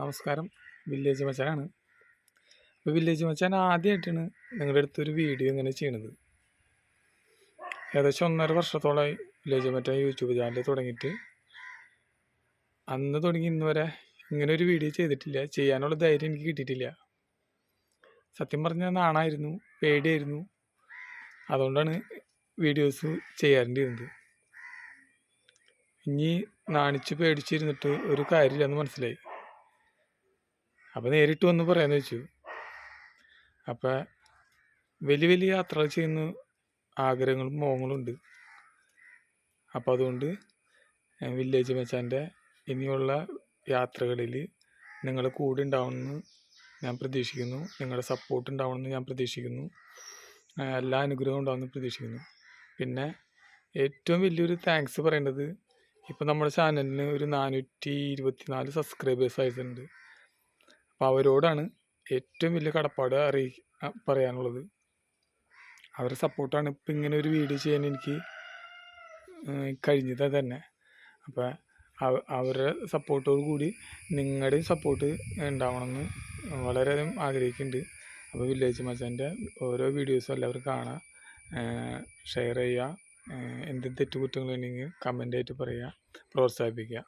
നമസ്കാരം. വില്ലേജ് മച്ചാനാണ്. അപ്പോൾ വില്ലേജ് മച്ചാൻ ആദ്യമായിട്ടാണ് നിങ്ങളുടെ അടുത്തൊരു വീഡിയോ ഇങ്ങനെ ചെയ്യണത്. ഏകദേശം ഒന്നര വർഷത്തോളമായി വില്ലേജ് മച്ചാൻ യൂട്യൂബ് ചാനൽ തുടങ്ങിയിട്ട്. അന്ന് തുടങ്ങി ഇന്ന് വരെ ഇങ്ങനെ ഒരു വീഡിയോ ചെയ്തിട്ടില്ല. ചെയ്യാനുള്ള ധൈര്യം എനിക്ക് കിട്ടിയിട്ടില്ല. സത്യം പറഞ്ഞാൽ നാണായിരുന്നു പേടിയായിരുന്നു. അതുകൊണ്ടാണ് വീഡിയോസ് ചെയ്യാറുണ്ടിരുന്നത് ഇനി നാണിച്ച് പേടിച്ചിരുന്നിട്ട് ഒരു കാര്യമില്ലെന്ന് മനസ്സിലായി. അപ്പോൾ നേരിട്ട് വന്ന് പറയാന്ന് വെച്ചു. അപ്പോൾ വലിയ വലിയ യാത്രകൾ ചെയ്യുന്ന ആഗ്രഹങ്ങളും മോഹങ്ങളും ഉണ്ട്. അപ്പോൾ അതുകൊണ്ട് വില്ലേജ് മച്ചാന്റെ ഇനിയുള്ള യാത്രകളിൽ നിങ്ങൾ കൂടെ ഉണ്ടാവുമെന്ന് ഞാൻ പ്രതീക്ഷിക്കുന്നു. നിങ്ങളുടെ സപ്പോർട്ട് ഉണ്ടാവണമെന്ന് ഞാൻ പ്രതീക്ഷിക്കുന്നു. എല്ലാ അനുഗ്രഹവും ഉണ്ടാവുമെന്ന് പ്രതീക്ഷിക്കുന്നു. പിന്നെ ഏറ്റവും വലിയൊരു താങ്ക്സ് പറയേണ്ടത് ഇപ്പം നമ്മുടെ ചാനലിന് ഒരു നാനൂറ്റി ഇരുപത്തി നാല് സബ്സ്ക്രൈബേഴ്സ് ആയിട്ടുണ്ട്. അപ്പോൾ അവരോടാണ് ഏറ്റവും വലിയ കടപ്പാട് അറിയി പറയാനുള്ളത്. അവരുടെ സപ്പോർട്ടാണ് ഇപ്പം ഇങ്ങനെ ഒരു വീഡിയോ ചെയ്യാൻ എനിക്ക് കഴിഞ്ഞത് തന്നെ അപ്പോൾ അവ- അവരുടെ സപ്പോർട്ടോട് കൂടി നിങ്ങളുടെയും സപ്പോർട്ട് ഉണ്ടാവണമെന്ന് വളരെയധികം ആഗ്രഹിക്കുന്നുണ്ട്. അപ്പോൾ വില്ലേജ് മച്ചാന്റെ ഓരോ വീഡിയോസും എല്ലാവരും കാണാം ഷെയർ ചെയ്യുക എന്ത് തെറ്റുകുറ്റങ്ങളുണ്ടെങ്കിൽ കമന്റായിട്ട് പറയുക പ്രോത്സാഹിപ്പിക്കുക